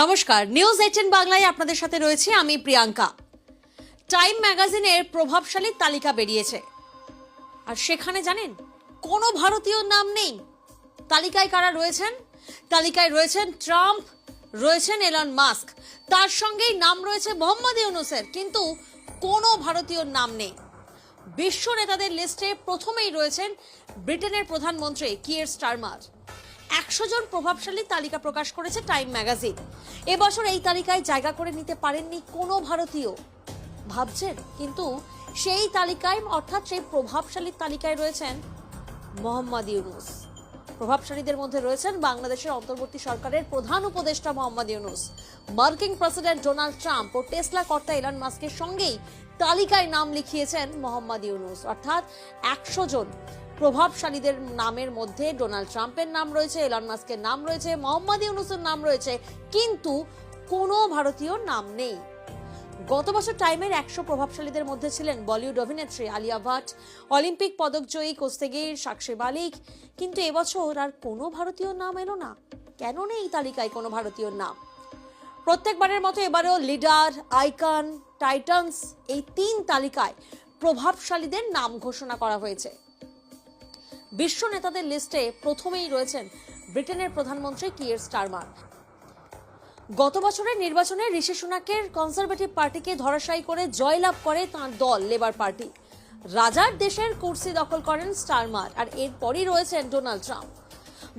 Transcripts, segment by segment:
নমস্কার news eighteen বাংলায় আপনাদের সাথে রয়েছে আমি প্রিয়াঙ্কা। টাইম ম্যাগাজিনের প্রভাবশালী তালিকা বেরিয়েছে। আর সেখানে জানেন, কোনো ভারতীয় নাম নেই। তালিকায় কারা রয়েছেন? তালিকায় রয়েছেন ট্রাম্প, রয়েছেন এলন মাস্ক। তার সঙ্গেই নাম রয়েছে মোহাম্মদ ইউনুসের, কিন্তু কোনো ভারতীয় নাম নেই। বিশ্ব নেতাদের লিস্টে প্রথমেই রয়েছেন ব্রিটেনের প্রধানমন্ত্রী কিয়ের স্টারমার। একশো জন প্রভাবশালী তালিকা প্রকাশ করেছে টাইম ম্যাগাজিন। এবছর এই তালিকায় জায়গা করে নিতে পারেননি কোনো ভারতীয়। ভাবছেন, কিন্তু সেই তালিকায়, অর্থাৎ সেই প্রভাবশালী তালিকায় রয়েছেন মোহাম্মদ ইউনুস। প্রভাবশালীদের মধ্যে রয়েছেন বাংলাদেশের অন্তর্বর্তী সরকারের প্রধান উপদেষ্টা মোহাম্মদ ইউনুস। মার্কিন প্রেসিডেন্ট ডোনাল্ড ট্রাম্প ও টেসলা কর্তা এলন মাস্কের সঙ্গেই তালিকায় নাম লিখিয়েছেন মোহাম্মদ ইউনুস। অর্থাৎ একশো জন প্রভাবশালীদের নামের মধ্যে ডোনাল্ড ট্রাম্পের নাম রয়েছে, এলন মাস্কের নাম রয়েছে, মোহাম্মদ ইউনুসের নাম রয়েছে, কিন্তু কোনো ভারতীয় নাম নেই। গত বছর টাইমের একশো প্রভাবশালীদের মধ্যে ছিলেন বলিউড অভিনেত্রী আলিয়া ভাট, অলিম্পিক পদকজয়ী কোস্তেগির, সাক্ষী মালিক, কিন্তু এবছর আর কোনো ভারতীয় নাম এলো না। কেন নেই এই তালিকায় কোনো ভারতীয় নাম? প্রত্যেকবারের মতো এবারেও লিডার, আইকন, টাইটান্স এই তিন তালিকায় প্রভাবশালীদের নাম ঘোষণা করা হয়েছে। বিশ্ব নেতাদের লিস্টে প্রথমেই রয়েছেন ব্রিটেনের প্রধানমন্ত্রী কিয়ের স্টারমার গত বছরের নির্বাচনে ঋষি সুনাকের কনজারভেটিভ পার্টিকে ধরাশায়ী করে জয়লাভ করে তাঁর দল, লেবার পার্টি। রাজার দেশের কুর্সি দখল করেন স্টারমার আর এরপরই রয়েছেন ডোনাল্ড ট্রাম্প।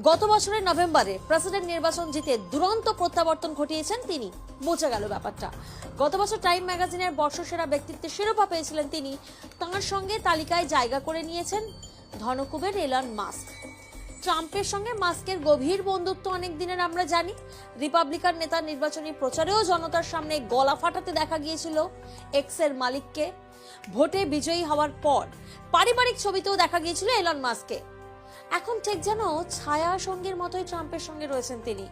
গত বছরের নভেম্বরে প্রেসিডেন্ট নির্বাচন জিতে দুরন্ত প্রত্যাবর্তন ঘটিয়েছেন তিনি। বোঝা গেল ব্যাপারটা। গত বছর টাইম ম্যাগাজিনের বর্ষসেরা ব্যক্তিত্বের শিরোপা পেয়েছিলেন তিনি। তাঁর সঙ্গে তালিকায় জায়গা করে নিয়েছেন ধনকুবের এলন মাস্ক। ট্রাম্পের সঙ্গে মাস্কের গভীর বন্ধুত্ব অনেক দিনের আমরা জানি। রিপাবলিকান নেতার নির্বাচনী প্রচারেও জনতার সামনে গলা ফাটাতে দেখা গিয়েছিল এক্সের মালিককে। ভোটে বিজয়ী হওয়ার পর পারিবারিক ছবিতেও দেখা গিয়েছিল এলন মাস্ককে। এখন ঠিক যেন ছায়া সঙ্গীর মতোই ট্রাম্পের সঙ্গে রয়েছেন তিনি।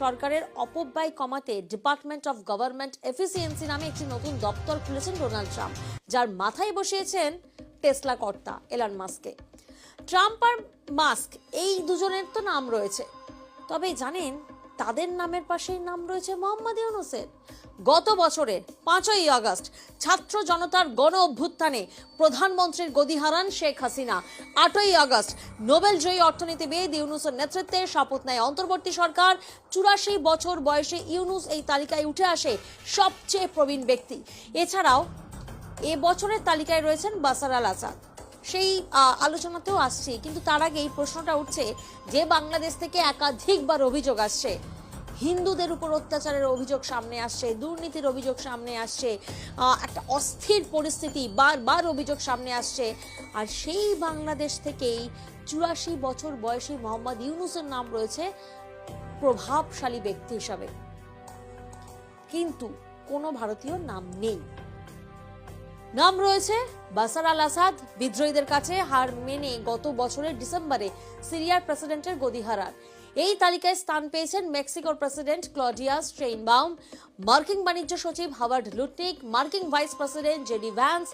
সরকারের অপব্যয় কমাতে ডিপার্টমেন্ট অফ গভর্নমেন্ট এফিসিয়েন্সি নামে একটি নতুন দপ্তর খুলেছেন ডোনাল্ড ট্রাম্প, যার মাথায় বসিয়েছেন টেসলা কর্তা এলান মাস্ককে। ট্রাম্প আর মাস্ক, এই দুজনের তো নাম রয়েছে। তবে জানেন, তাদের নামের পাশেই নাম রয়েছে মোহাম্মদ ইউনুসের। গত বছরের পাঁচই আগস্ট, ছাত্র জনতার গণ অভ্যুত্থানে প্রধানমন্ত্রীর গদি হারান শেখ হাসিনা। আটই আগস্ট, নোবেল জয়ী অর্থনীতিবিদ ইউনুসের নেতৃত্বে শপথ নেয় অন্তর্বর্তী সরকার। চুরাশি বছর বয়সে ইউনুস এই তালিকায় উঠে আসে সবচেয়ে প্রবীণ ব্যক্তি। এছাড়াও এ বছরের তালিকায় রয়েছেন বাসার আল আসাদ সেই আলোচনাতেও আসছি, কিন্তু তার আগে এই প্রশ্নটা উঠছে যে বাংলাদেশ থেকে একাধিকবার অভিযোগ আসছে। হিন্দুদের উপর অত্যাচারের অভিযোগ সামনে আসছে, দুর্নীতির অভিযোগ সামনে আসছে একটা অস্থির পরিস্থিতি, বারবার অভিযোগ সামনে আসছে। আর সেই বাংলাদেশ থেকেই চুরাশি বছর বয়সী মোহাম্মদ ইউনুসের নাম রয়েছে প্রভাবশালী ব্যক্তি হিসাবে। কিন্তু কোনো ভারতীয় নাম নেই। নাম রয়েছে বাসার আল আসাদ, বিদ্রোহীদের কাছে হার মেনে গত বছরের ডিসেম্বরে সিরিয়ার প্রেসিডেন্টের গদি হারান। এই তালিকায় স্থান পেয়েছেন মেক্সিকোর প্রেসিডেন্ট ক্লডিয়া স্ট্রেইনবাউম, মার্কিন বাণিজ্য সচিব হাওয়ার্ড লুটনিক, মার্কিন ভাইস প্রেসিডেন্ট জেডি ভ্যান্স,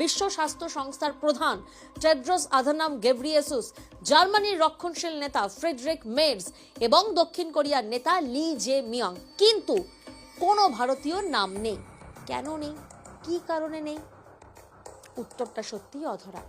বিশ্ব স্বাস্থ্য সংস্থার প্রধান টেড্রোস আধানাম গেব্রিয়েসুস, জার্মানির রক্ষণশীল নেতা ফ্রেডরিক মেডস এবং দক্ষিণ কোরিয়ার নেতা লি জে মিয়ং। কিন্তু কোনো ভারতীয় নাম নেই। কেন নেই? কী কারণে নেই? উত্তরটা সত্যিই অধরা।